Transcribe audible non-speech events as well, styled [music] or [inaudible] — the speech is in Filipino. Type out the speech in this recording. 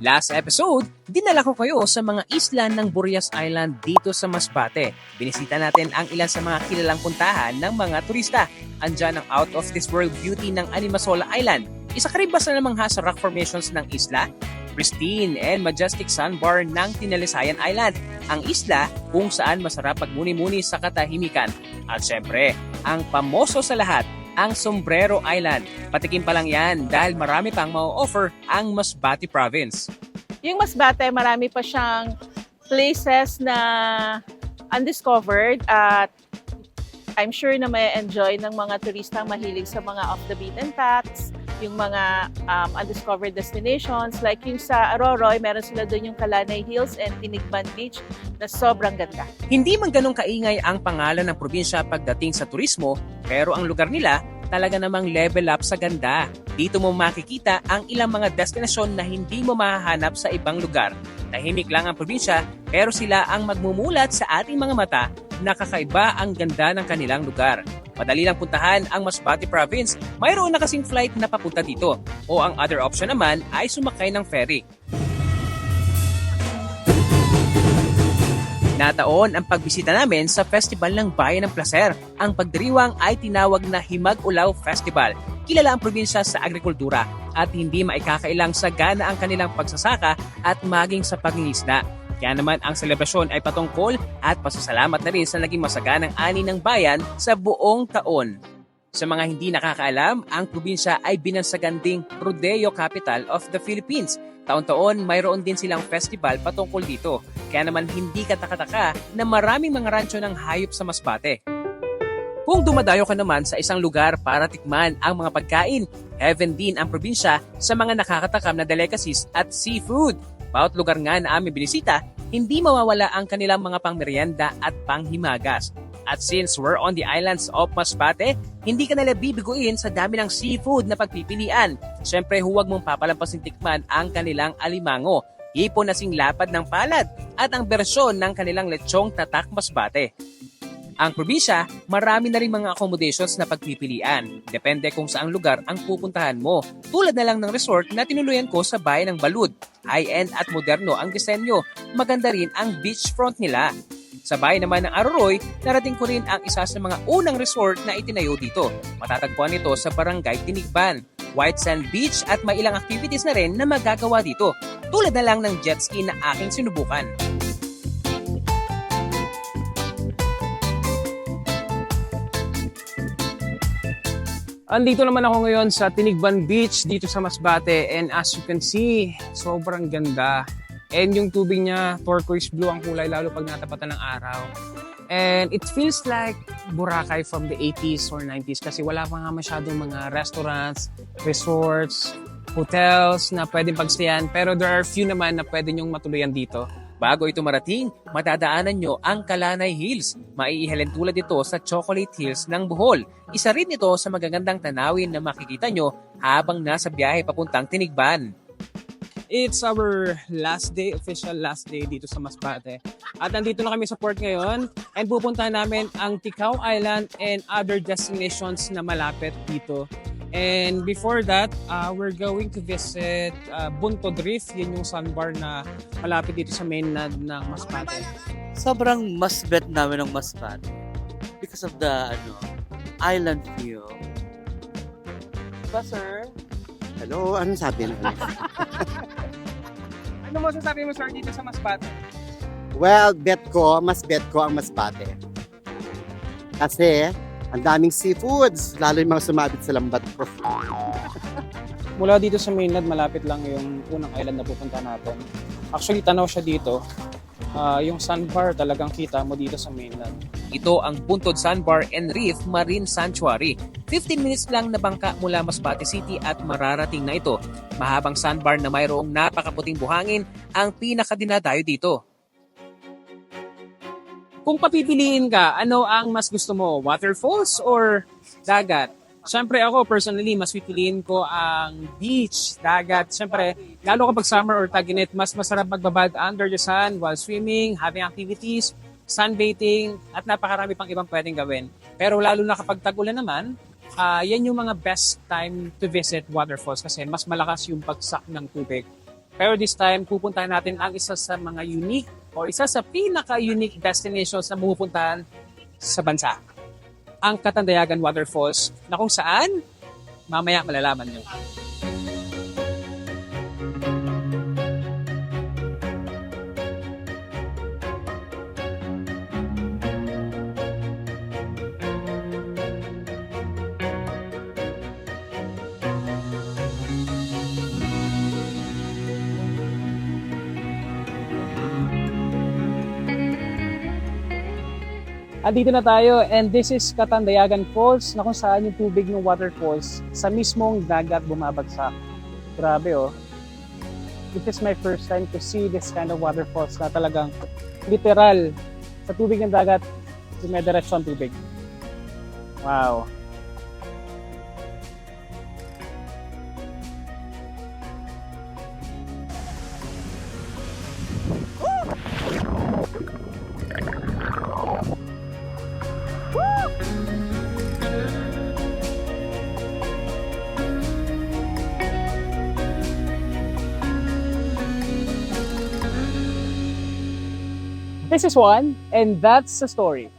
Last episode, dinala ko kayo sa mga isla ng Burias Island dito sa Masbate. Binisita natin ang ilan sa mga kilalang puntahan ng mga turista. Andyan ang out of this world beauty ng Animasola Island. Isa karibas na namang ha sa rock formations ng isla. Pristine and majestic sandbar ng Tinalisayan Island. Ang isla kung saan masarap magmuni-muni sa katahimikan. At syempre, ang pamoso sa lahat, ang Sombrero Island. Patikim pa lang yan dahil marami pang ma-offer ang Masbate Province. Yung Masbate, marami pa siyang places na undiscovered at I'm sure na may enjoy ng mga turistang mahilig sa mga off the beaten paths, yung mga um, undiscovered destinations. Like yung sa Aroroy, meron sila doon yung Kalanay Hills and Tinigban Beach na sobrang ganda. Hindi man ganong kaingay ang pangalan ng probinsya pagdating sa turismo, pero ang lugar nila talaga namang level up sa ganda. Dito mo makikita ang ilang mga destinasyon na hindi mo mahahanap sa ibang lugar. Tahimik lang ang probinsya, pero sila ang magmumulat sa ating mga mata na kakaiba ang ganda ng kanilang lugar. Madali lang puntahan ang Masbate Province, mayroon na kasing flight na papunta dito. O ang other option naman ay sumakay ng ferry. Nataon ang pagbisita namin sa Festival ng Bayan ng Placer. Ang pagdiriwang ay tinawag na Himag-Ulaw Festival. Kilala ang probinsya sa agrikultura at hindi maikakailang sa gana ang kanilang pagsasaka at maging sa pangingisda. Kaya naman ang selebrasyon ay patungkol at pasasalamat na rin sa naging masaganang ani ng bayan sa buong taon. Sa mga hindi nakakaalam, ang probinsya ay binansagan ding Rodeo Capital of the Philippines. Taon-taon, mayroon din silang festival patungkol dito. Kaya naman hindi katakataka na maraming mga rancho ng hayop sa Masbate. Kung dumadayo ka naman sa isang lugar para tikman ang mga pagkain, heaven din ang probinsya sa mga nakakatakam na delicacies at seafood. Bawat lugar nga na aming binisita, hindi mawawala ang kanilang mga pangmerienda at panghimagas. At since we're on the islands of Masbate, hindi ka nila bibiguin sa dami ng seafood na pagpipilian. Siyempre huwag mong papalampasin tikman ang kanilang alimango, hipon na sing lapad ng palad, at ang bersyon ng kanilang lechong tatak Masbate. Ang probinsya, marami na rin mga accommodations na pagpipilian. Depende kung saang lugar ang pupuntahan mo. Tulad na lang ng resort na tinuluyan ko sa bayan ng Balud. High-end at moderno ang disenyo. Maganda rin ang beachfront nila. Sa bayan naman ng Aroroy, narating ko rin ang isa sa mga unang resort na itinayo dito. Matatagpuan ito sa Barangay Tinigban. White Sand Beach at may ilang activities na rin na magagawa dito. Tulad na lang ng jet ski na aking sinubukan. Andito naman ako ngayon sa Tinigban Beach dito sa Masbate and as you can see, sobrang ganda. And yung tubig niya, turquoise blue ang kulay lalo pag natapatan ng araw. And it feels like Boracay from the 80s or 90s kasi wala pa nga masyadong mga restaurants, resorts, hotels na pwedeng pagstayan. Pero there are few naman na pwede nyong matuluyan dito. Bago ito marating, matadaanan nyo ang Kalanay Hills. Maiihalin tulad ito sa Chocolate Hills ng Bohol. Isa rin ito sa magagandang tanawin na makikita nyo habang nasa biyahe papuntang Tinigban. It's our last day, official last day dito sa Masbate. At nandito na kami sa port ngayon and pupuntahan namin ang Ticao Island and other destinations na malapit dito. And before that, uh, we're going to visit uh, Buntod Reef. Yun yung sandbar na malapit dito sa mainland ng Masbate. sobrang mas bet namin ng Masbate because of the ano island view. Diba, sir? Hello, anong sabi na? [laughs] Ano mo sasabi mo sir dito sa Masbate? well, bet ko, mas bet ko ang Masbate. Kasi, ang daming seafoods, lalo yung mga sumabit sa lambat ko. mula dito sa mainland, malapit lang yung unang island na pupunta natin. Actually, tanaw siya dito. Ah, yung sandbar talagang kita mo dito sa mainland. Ito ang Buntod Sandbar and Reef Marine Sanctuary. 15 minutes lang na bangka mula Masbate City at mararating na ito. Mahabang sandbar na mayroong napakaputing buhangin ang pinakadinadayo dito. Kung papipiliin ka, ano ang mas gusto mo? Waterfalls or dagat? Siyempre ako, personally, mas pipiliin ko ang beach, dagat. Siyempre, lalo kapag summer or tag-init, mas masarap magbabad under the sun while swimming, having activities, sunbathing, at napakarami pang ibang pwedeng gawin. Pero lalo na kapag tag-ulan naman, ah, yan yung mga best time to visit waterfalls kasi mas malakas yung bagsak ng tubig. Pero this time, pupuntahan natin ang isa sa mga unique o isa sa pinaka-unique destinations na pupuntahan sa bansa. Ang Katandayagan Waterfalls na kung saan mamaya malalaman nyo. Andito na tayo and this is Katandayagan Falls na kung saan yung tubig ng waterfalls sa mismong dagat bumabagsak. Grabe oh. This is my first time to see this kind of waterfalls na talagang literal sa tubig ng dagat dumidiretso ang tubig. Wow. This is one and that's the story.